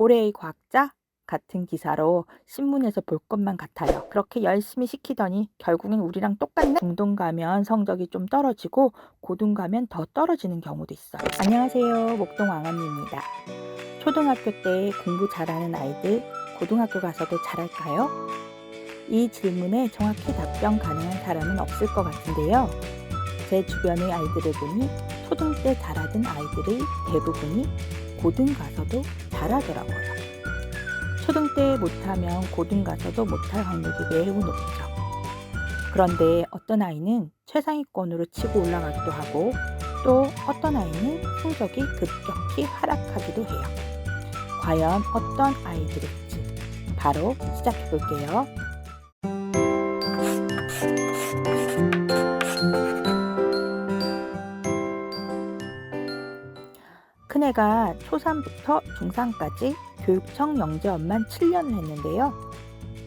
올해의 과학자 같은 기사로 신문에서 볼 것만 같아요. 그렇게 열심히 시키더니 결국엔 우리랑 똑같네? 중등 가면 성적이 좀 떨어지고 고등 가면 더 떨어지는 경우도 있어요. 안녕하세요. 목동 왕언니입니다. 초등학교 때 공부 잘하는 아이들 고등학교 가서도 잘할까요? 이 질문에 정확히 답변 가능한 사람은 없을 것 같은데요. 제 주변의 아이들을 보니 초등 때 잘하던 아이들의 대부분이 고등 가서도 잘하더라고요. 초등 때 못하면 고등 가서도 못할 확률이 매우 높죠. 그런데 어떤 아이는 최상위권으로 치고 올라가기도 하고 또 어떤 아이는 성적이 급격히 하락하기도 해요. 과연 어떤 아이들일지 바로 시작해 볼게요. 큰애가 초3부터 중3까지 교육청 영재원만 7년을 했는데요.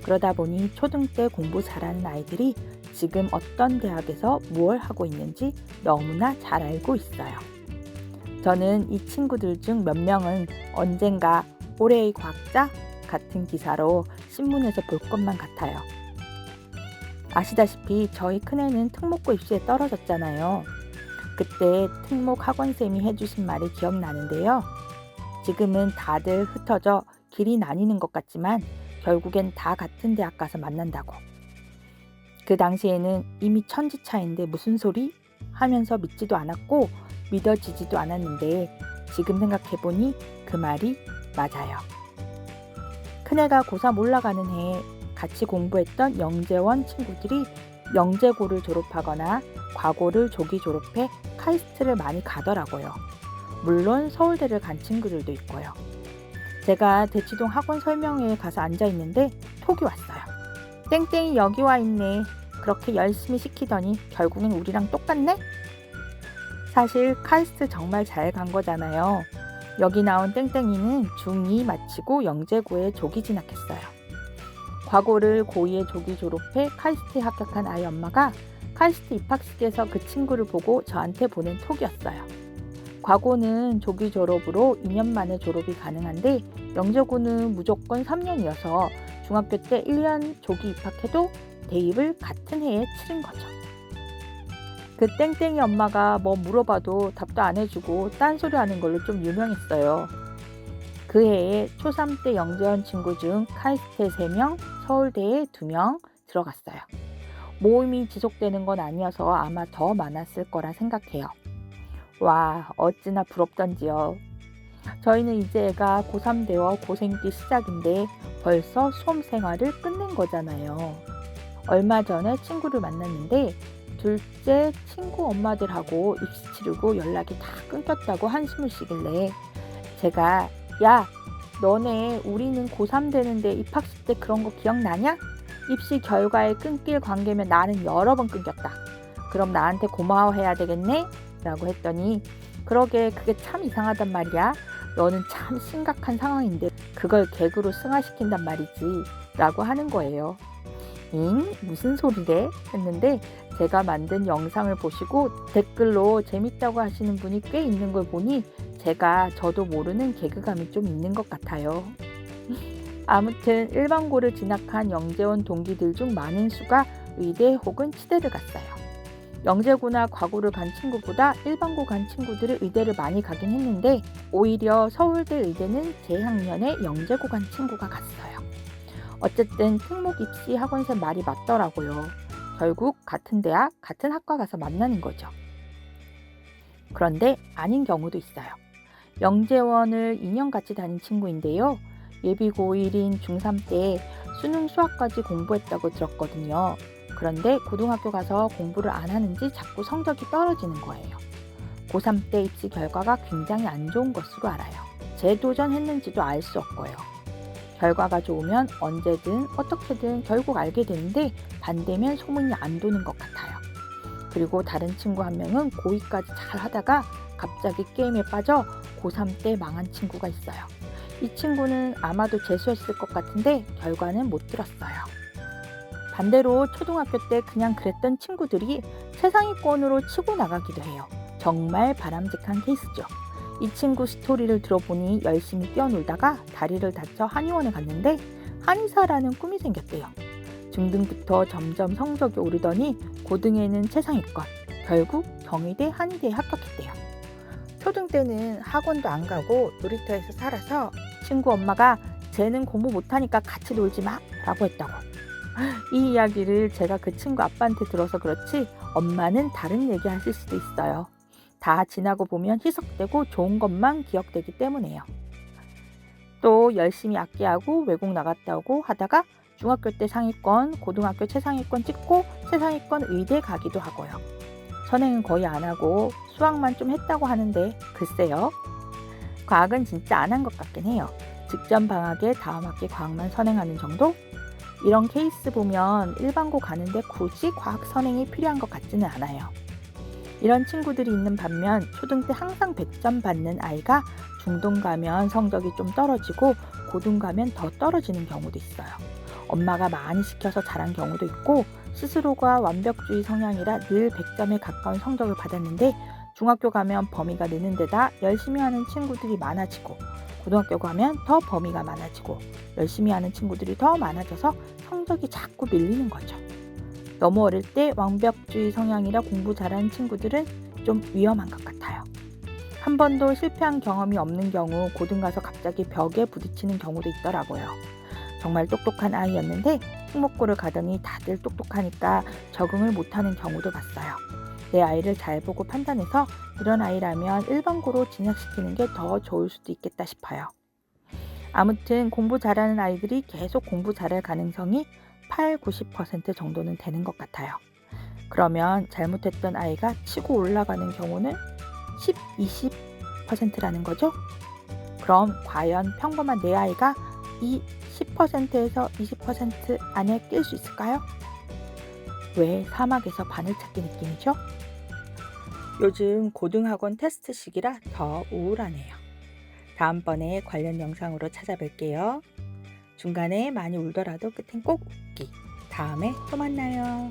그러다 보니 초등 때 공부 잘하는 아이들이 지금 어떤 대학에서 무엇 하고 있는지 너무나 잘 알고 있어요. 저는 이 친구들 중 몇 명은 언젠가 올해의 과학자 같은 기사로 신문에서 볼 것만 같아요. 아시다시피 저희 큰애는 특목고 입시에 떨어졌잖아요. 그때 특목 학원쌤이 해주신 말이 기억나는데요. 지금은 다들 흩어져 길이 나뉘는 것 같지만 결국엔 다 같은 대학 가서 만난다고. 그 당시에는 이미 천지 차인데 무슨 소리? 하면서 믿지도 않았고 믿어지지도 않았는데 지금 생각해보니 그 말이 맞아요. 큰애가 고3 올라가는 해에 같이 공부했던 영재원 친구들이 영재고를 졸업하거나 과고를 조기 졸업해 카이스트를 많이 가더라고요. 물론 서울대를 간 친구들도 있고요. 제가 대치동 학원 설명회에 가서 앉아 있는데 톡이 왔어요. 땡땡이 여기 와 있네. 그렇게 열심히 시키더니 결국엔 우리랑 똑같네? 사실 카이스트 정말 잘 간 거잖아요. 여기 나온 땡땡이는 중2 마치고 영재고에 조기 진학했어요. 과거를 고2에 조기 졸업해 카이스트에 합격한 아이 엄마가 카이스트 입학식에서 그 친구를 보고 저한테 보낸 톡이었어요. 과거는 조기 졸업으로 2년 만에 졸업이 가능한데 영재고는 무조건 3년이어서 중학교 때 1년 조기 입학해도 대입을 같은 해에 치른 거죠. 그 땡땡이 엄마가 뭐 물어봐도 답도 안 해주고 딴소리 하는 걸로 좀 유명했어요. 그 해에 초3 때 영재원 친구 중 카이스트에 3명, 서울대에 2명 들어갔어요. 모임이 지속되는 건 아니어서 아마 더 많았을 거라 생각해요. 와, 어찌나 부럽던지요. 저희는 이제 애가 고3 되어 고생기 시작인데 벌써 수험 생활을 끝낸 거잖아요. 얼마 전에 친구를 만났는데 둘째 친구 엄마들하고 입시 치르고 연락이 다 끊겼다고 한숨을 쉬길래 제가 야 너네 우리는 고3 되는데 입학식 때 그런 거 기억나냐? 입시 결과에 끊길 관계면 나는 여러 번 끊겼다. 그럼 나한테 고마워해야 되겠네? 라고 했더니 그러게 그게 참 이상하단 말이야. 너는 참 심각한 상황인데 그걸 개그로 승화시킨단 말이지. 라고 하는 거예요. 잉? 무슨 소리래? 했는데 제가 만든 영상을 보시고 댓글로 재밌다고 하시는 분이 꽤 있는 걸 보니 제가 저도 모르는 개그감이 좀 있는 것 같아요. 아무튼 일반고를 진학한 영재원 동기들 중 많은 수가 의대 혹은 치대를 갔어요. 영재고나 과고를 간 친구보다 일반고 간 친구들이 의대를 많이 가긴 했는데 오히려 서울대 의대는 재학년에 영재고 간 친구가 갔어요. 어쨌든 특목 입시 학원생 말이 맞더라고요. 결국 같은 대학, 같은 학과 가서 만나는 거죠. 그런데 아닌 경우도 있어요. 영재원을 2년 같이 다닌 친구인데요. 예비 고1인 중3 때 수능 수학까지 공부했다고 들었거든요. 그런데 고등학교 가서 공부를 안 하는지 자꾸 성적이 떨어지는 거예요. 고3 때 입시 결과가 굉장히 안 좋은 것으로 알아요. 재도전했는지도 알 수 없고요. 결과가 좋으면 언제든 어떻게든 결국 알게 되는데 반대면 소문이 안 도는 것 같아요. 그리고 다른 친구 한 명은 고2까지 잘 하다가 갑자기 게임에 빠져 고3 때 망한 친구가 있어요. 이 친구는 아마도 재수했을 것 같은데 결과는 못 들었어요. 반대로 초등학교 때 그냥 그랬던 친구들이 최상위권으로 치고 나가기도 해요. 정말 바람직한 케이스죠. 이 친구 스토리를 들어보니 열심히 뛰어놀다가 다리를 다쳐 한의원에 갔는데 한의사라는 꿈이 생겼대요. 중등부터 점점 성적이 오르더니 고등에는 최상위권, 결국 경희대 한의대에 합격했대요. 초등 때는 학원도 안 가고 놀이터에서 살아서 친구 엄마가 쟤는 공부 못하니까 같이 놀지 마 라고 했다고. 이 이야기를 제가 그 친구 아빠한테 들어서 그렇지 엄마는 다른 얘기 하실 수도 있어요. 다 지나고 보면 희석되고 좋은 것만 기억되기 때문에요. 또 열심히 악기하고 외국 나갔다 오고 하다가 중학교 때 상위권, 고등학교 최상위권 찍고 최상위권 의대 가기도 하고요. 선행은 거의 안 하고 수학만 좀 했다고 하는데 글쎄요. 과학은 진짜 안 한 것 같긴 해요. 직전 방학에 다음 학기 과학만 선행하는 정도? 이런 케이스 보면 일반고 가는데 굳이 과학 선행이 필요한 것 같지는 않아요. 이런 친구들이 있는 반면 초등 때 항상 100점 받는 아이가 중등 가면 성적이 좀 떨어지고 고등 가면 더 떨어지는 경우도 있어요. 엄마가 많이 시켜서 잘한 경우도 있고 스스로가 완벽주의 성향이라 늘 100점에 가까운 성적을 받았는데 중학교 가면 범위가 느는 데다 열심히 하는 친구들이 많아지고 고등학교 가면 더 범위가 많아지고 열심히 하는 친구들이 더 많아져서 성적이 자꾸 밀리는 거죠. 너무 어릴 때 완벽주의 성향이라 공부 잘하는 친구들은 좀 위험한 것 같아요. 한 번도 실패한 경험이 없는 경우 고등 가서 갑자기 벽에 부딪히는 경우도 있더라고요. 정말 똑똑한 아이였는데 특목고를 가더니 다들 똑똑하니까 적응을 못하는 경우도 봤어요. 내 아이를 잘 보고 판단해서 이런 아이라면 일반고로 진학시키는 게 더 좋을 수도 있겠다 싶어요. 아무튼 공부 잘하는 아이들이 계속 공부 잘할 가능성이 8, 90% 정도는 되는 것 같아요. 그러면 잘못했던 아이가 치고 올라가는 경우는 10, 20%라는 거죠? 그럼 과연 평범한 내 아이가 이 10%에서 20% 안에 낄 수 있을까요? 왜 사막에서 바늘 찾기 느낌이죠? 요즘 고등학원 테스트 시기라 더 우울하네요. 다음번에 관련 영상으로 찾아뵐게요. 중간에 많이 울더라도 끝엔 꼭 웃기. 다음에 또 만나요.